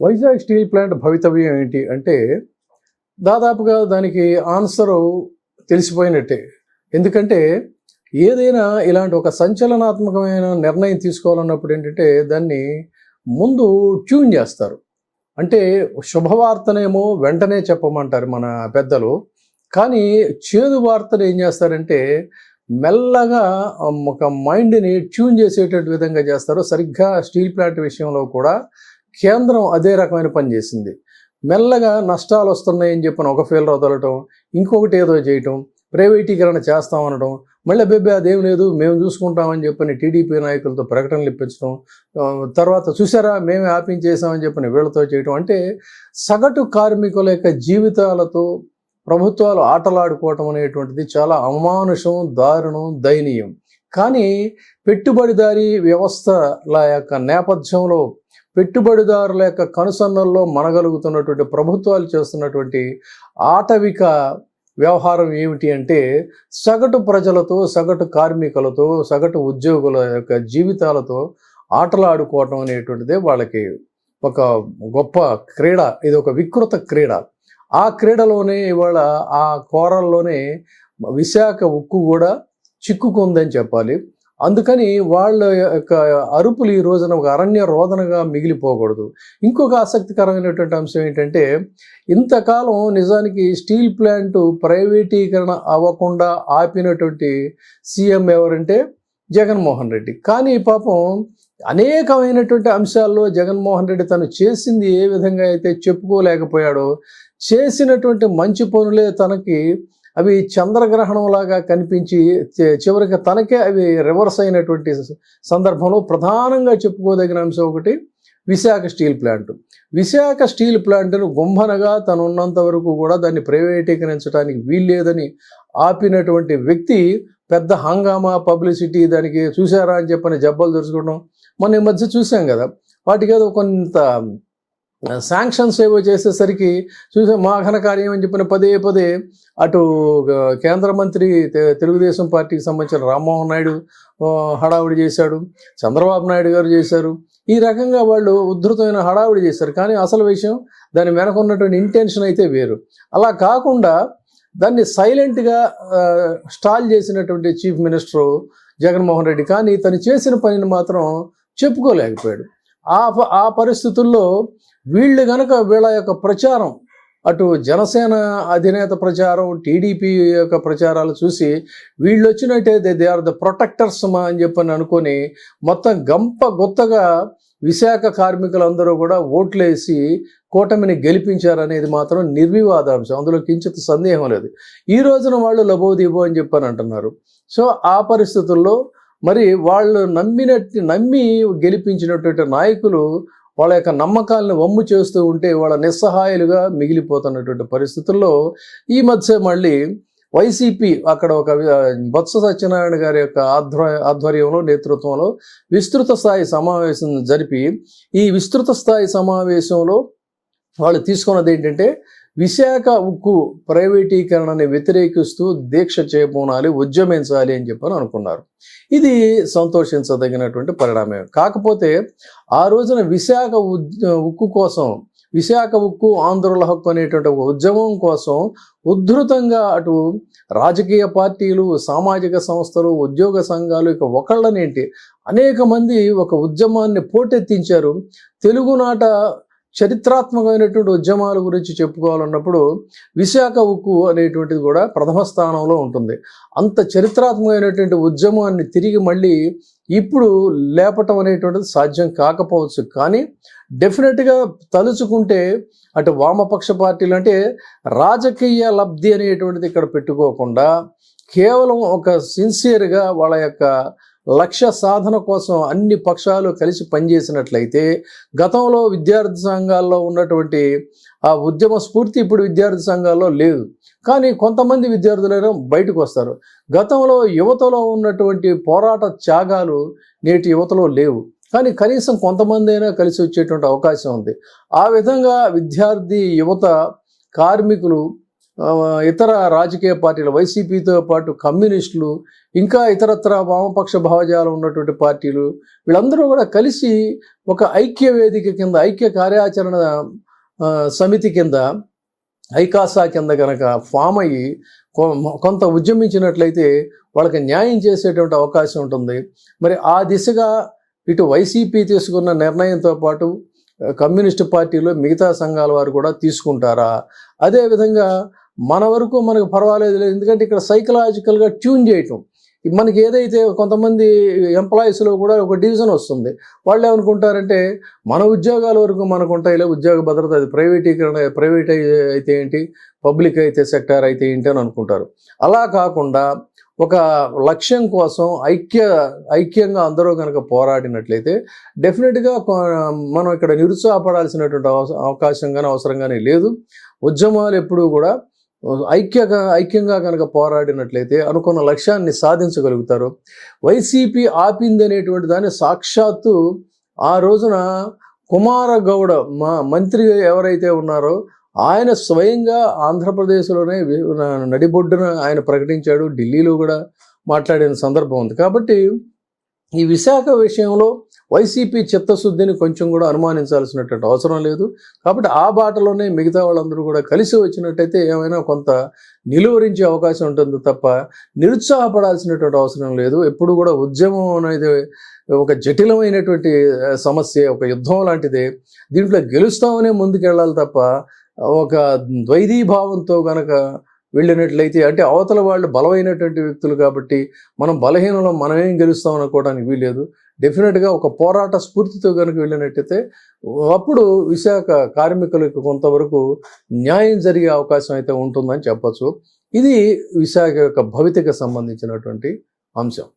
Vizag steel plant భవితవ్యం ఏంటి అంటే దాదాపుగా దానికి ఆన్సరు తెలిసిపోయినట్టే. ఎందుకంటే ఏదైనా ఇలాంటి ఒక సంచలనాత్మకమైన నిర్ణయం తీసుకోవాలన్నప్పుడు ఏంటంటే దాన్ని ముందు ట్యూన్ చేస్తారు. అంటే శుభవార్తనేమో వెంటనే చెప్పమంటారు మన పెద్దలు. కానీ చేదు వార్తను ఏం చేస్తారంటే మెల్లగా ఒక మైండ్ని ట్యూన్ చేసేటట్టు విధంగా చేస్తారు. సరిగ్గా స్టీల్ ప్లాంట్ విషయంలో కూడా కేంద్రం అదే రకమైన పని చేసింది. మెల్లగా నష్టాలు వస్తున్నాయని చెప్పిన ఒక ఫీల్ వదలటం ఇంకొకటి ఏదో చేయటం ప్రైవేటీకరణ చేస్తామనడం మళ్ళీ అబ్బెబ్బే అదేం లేదు మేము చూసుకుంటామని చెప్పని టీడీపీ నాయకులతో ప్రకటనలు ఇప్పించడం తర్వాత చూసారా మేమే ఆపించేసామని చెప్పని వీళ్ళతో చేయటం అంటే సగటు కార్మికుల యొక్క జీవితాలతో ప్రభుత్వాలు ఆటలాడుకోవటం అనేటువంటిది చాలా అమానుషం దారుణం దయనీయం. కానీ పెట్టుబడిదారీ వ్యవస్థల యొక్క నేపథ్యంలో పెట్టుబడిదారుల యొక్క కనుసన్నల్లో మనగలుగుతున్నటువంటి ప్రభుత్వాలు చేస్తున్నటువంటి ఆటవిక వ్యవహారం ఏమిటి అంటే సగటు ప్రజలతో సగటు కార్మికులతో సగటు ఉద్యోగుల యొక్క జీవితాలతో ఆటలాడుకోవటం అనేటువంటిదే వాళ్ళకి ఒక గొప్ప క్రీడ. ఇది ఒక వికృత క్రీడ. ఆ క్రీడలోనే ఇవాళ ఆ కోరల్లోనే విశాఖ ఉక్కు కూడా చిక్కుకుందని చెప్పాలి. అందుకని వాళ్ళ యొక్క అరుపులు ఈ రోజున ఒక అరణ్య రోదనగా మిగిలిపోకూడదు. ఇంకొక ఆసక్తికరమైనటువంటి అంశం ఏంటంటే ఇంతకాలం నిజానికి స్టీల్ ప్లాంట్ ప్రైవేటీకరణ అవ్వకుండా ఆపినటువంటి సీఎం ఎవరంటే జగన్మోహన్ రెడ్డి. కానీ పాపం అనేకమైనటువంటి అంశాల్లో జగన్మోహన్ రెడ్డి తను చేసింది ఏ విధంగా అయితే చెప్పుకోలేకపోయాడో చేసినటువంటి మంచి పనులే తనకి అవి చంద్రగ్రహణంలాగా కనిపించి చివరికి తనకే అవి రివర్స్ అయినటువంటి సందర్భంలో ప్రధానంగా చెప్పుకోదగిన అంశం ఒకటి Visakha steel plant. Visakha steel ప్లాంట్ను గుంభనగా తను ఉన్నంత వరకు కూడా దాన్ని ప్రైవేటీకరించడానికి వీల్లేదని ఆపినటువంటి వ్యక్తి పెద్ద హంగామా పబ్లిసిటీ దానికి చూసారా అని చెప్పని జబ్బలు తెరుచుకోవడం మొన్న ఈ మధ్య చూసాం కదా. వాటికి ఏదో కొంత శాంక్షన్స్ ఏవో చేసేసరికి చూసే మా ఘనకార్యం అని చెప్పిన పదే పదే అటు కేంద్ర మంత్రి తెలుగుదేశం పార్టీకి సంబంధించిన రామ్మోహన్ నాయుడు హడావుడి చేశాడు చంద్రబాబు నాయుడు గారు చేశారు. ఈ రకంగా వాళ్ళు ఉద్ధృతమైన హడావుడి చేశారు. కానీ అసలు విషయం దాని వెనక ఉన్నటువంటి ఇంటెన్షన్ అయితే వేరు. అలా కాకుండా దాన్ని సైలెంట్గా స్టాల్ చేసినటువంటి చీఫ్ మినిస్టరు జగన్మోహన్ రెడ్డి కానీ తను చేసిన పనిని మాత్రం చెప్పుకోలేకపోయాడు. ఆ ప- ఆ పరిస్థితుల్లో వీళ్ళు గనక వీళ్ళ యొక్క ప్రచారం అటు జనసేన అధినేత ప్రచారం టీడీపీ యొక్క ప్రచారాలు చూసి వీళ్ళు వచ్చినట్టయితే దే ఆర్ ద ప్రొటెక్టర్స్ మా అని చెప్పని అనుకొని మొత్తం గంప గొత్తగా విశాఖ కార్మికులందరూ కూడా ఓట్లేసి కూటమిని గెలిపించారనేది మాత్రం నిర్వివాదాంశం. అందులో కించిత్ సందేహం లేదు. ఈ రోజున వాళ్ళు లబోదిబో అని చెప్పని అంటున్నారు. సో ఆ పరిస్థితుల్లో మరి వాళ్ళు నమ్మినట్టు నమ్మి గెలిపించినటువంటి నాయకులు వాళ్ళ యొక్క నమ్మకాలను వమ్ము చేస్తూ ఉంటే వాళ్ళ నిస్సహాయాలుగా మిగిలిపోతున్నటువంటి పరిస్థితుల్లో ఈ మధ్య మళ్ళీ వైసీపీ అక్కడ ఒక బొత్స సత్యనారాయణ గారి యొక్క ఆధ్వ ఆధ్వర్యంలో నేతృత్వంలో విస్తృత స్థాయి సమావేశం జరిపి ఈ విస్తృత స్థాయి సమావేశంలో వాళ్ళు తీసుకున్నది ఏంటంటే విశాఖ ఉక్కు ప్రైవేటీకరణని వ్యతిరేకిస్తూ దీక్ష చేయబోనాలి ఉద్యమించాలి అని చెప్పని అనుకున్నారు. ఇది సంతోషించదగినటువంటి పరిణామం. కాకపోతే ఆ రోజున విశాఖ ఉద్- ఉక్కు కోసం విశాఖ ఉక్కు ఆంధ్రుల హక్కు అనేటువంటి ఒక ఉద్యమం కోసం ఉద్ధృతంగా అటు రాజకీయ పార్టీలు సామాజిక సంస్థలు ఉద్యోగ సంఘాలు ఇక ఒకళ్ళనేంటి అనేక మంది ఒక ఉద్యమాన్ని పోటెత్తించారు. తెలుగునాట చరిత్రాత్మకమైనటువంటి ఉద్యమాల గురించి చెప్పుకోవాలన్నప్పుడు విశాఖ ఉక్కు అనేటువంటిది కూడా ప్రథమ స్థానంలో ఉంటుంది. అంత చరిత్రాత్మకమైనటువంటి ఉద్యమాన్ని తిరిగి మళ్ళీ ఇప్పుడు లేపటం అనేటువంటిది సాధ్యం కాకపోవచ్చు. కానీ డెఫినెట్గా తలుచుకుంటే అటు వామపక్ష పార్టీలు అంటే రాజకీయ లబ్ధి అనేటువంటిది ఇక్కడ పెట్టుకోకుండా కేవలం ఒక సిన్సియర్గా వాళ్ళ యొక్క లక్ష్య సాధన కోసం అన్ని పక్షాలు కలిసి పనిచేసినట్లయితే గతంలో విద్యార్థి సంఘాల్లో ఉన్నటువంటి ఆ ఉద్యమ స్ఫూర్తి ఇప్పుడు విద్యార్థి సంఘాల్లో లేదు. కానీ కొంతమంది విద్యార్థులైనా బయటకు వస్తారు. గతంలో యువతలో ఉన్నటువంటి పోరాట త్యాగాలు నేటి యువతలో లేవు. కానీ కనీసం కొంతమంది అయినా కలిసి వచ్చేటువంటి అవకాశం ఉంది. ఆ విధంగా విద్యార్థి యువత కార్మికులు ఇతర రాజకీయ పార్టీలు వైసీపీతో పాటు కమ్యూనిస్టులు ఇంకా ఇతరత్ర వామపక్ష భావజాలం ఉన్నటువంటి పార్టీలు వీళ్ళందరూ కూడా కలిసి ఒక ఐక్య వేదిక కింద ఐక్య కార్యాచరణ సమితి కింద ఐకాసా కింద కనుక ఫామ్ అయ్యి కొ- కొంత ఉద్యమించినట్లయితే వాళ్ళకి న్యాయం చేసేటువంటి అవకాశం ఉంటుంది. మరి ఆ దిశగా ఇటు వైసీపీ తీసుకున్న నిర్ణయంతో పాటు కమ్యూనిస్టు పార్టీలో మిగతా సంఘాల వారు కూడా తీసుకుంటారా? అదేవిధంగా మన వరకు మనకు పర్వాలేదు లేదు. ఎందుకంటే ఇక్కడ సైకలాజికల్గా ట్యూన్ చేయటం. మనకి ఏదైతే కొంతమంది ఎంప్లాయీస్లో కూడా ఒక డివిజన్ వస్తుంది. వాళ్ళు ఏమనుకుంటారంటే మన ఉద్యోగాల వరకు మనకు ఉంటాయిలే ఉద్యోగ భద్రత అది ప్రైవేటీకరణ ప్రైవేట్ అయితే ఏంటి? పబ్లిక్ అయితే సెక్టార్ అయితే ఏంటి అని అనుకుంటారు. అలా కాకుండా ఒక లక్ష్యం కోసం ఐక్య ఐక్యంగా అందరూ కనుక పోరాడినట్లయితే డెఫినెట్గా మనం ఇక్కడ నిరుత్సాహపడాల్సినటువంటి అవస- అవకాశం కానీ అవసరం కానీ లేదు. ఉద్యమాలు ఎప్పుడూ కూడా ఐక్యగా ఐక్యంగా కనుక పోరాడినట్లయితే అనుకున్న లక్ష్యాన్ని సాధించగలుగుతారు. వైసీపీ ఆపింది అనేటువంటి దాన్ని సాక్షాత్తు ఆ రోజున కుమారగౌడ మా మంత్రి ఎవరైతే ఉన్నారో ఆయన స్వయంగా ఆంధ్రప్రదేశ్లోనే నడిబొడ్డున ఆయన ప్రకటించాడు. ఢిల్లీలో కూడా మాట్లాడిన సందర్భం ఉంది. కాబట్టి ఈ విశాఖ విషయంలో వైసీపీ చిత్తశుద్ధిని కొంచెం కూడా అనుమానించాల్సినటువంటి అవసరం లేదు. కాబట్టి ఆ బాటలోనే మిగతా వాళ్ళందరూ కూడా కలిసి వచ్చినట్టయితే ఏమైనా కొంత నిలువరించే అవకాశం ఉంటుంది తప్ప నిరుత్సాహపడాల్సినటువంటి అవసరం లేదు. ఎప్పుడు కూడా ఉద్యమం అనేది ఒక జటిలమైనటువంటి సమస్య ఒక యుద్ధం లాంటిదే. దీంట్లో గెలుస్తామనే ముందుకెళ్ళాలి తప్ప ఒక ద్వైధీభావంతో గనక వెళ్ళినట్లయితే అంటే అవతల వాళ్ళు బలమైనటువంటి వ్యక్తులు కాబట్టి మనం బలహీనంలో మనమేం గెలుస్తాం అనుకోవడానికి లేదు డెఫినెట్గా ఒక పోరాట స్ఫూర్తితో కనుక వెళ్ళినట్టయితే అప్పుడు విశాఖ కార్మికులకు కొంతవరకు న్యాయం జరిగే అవకాశం అయితే ఉంటుందని చెప్పచ్చు. ఇది విశాఖ యొక్క భవితకు సంబంధించినటువంటి అంశం.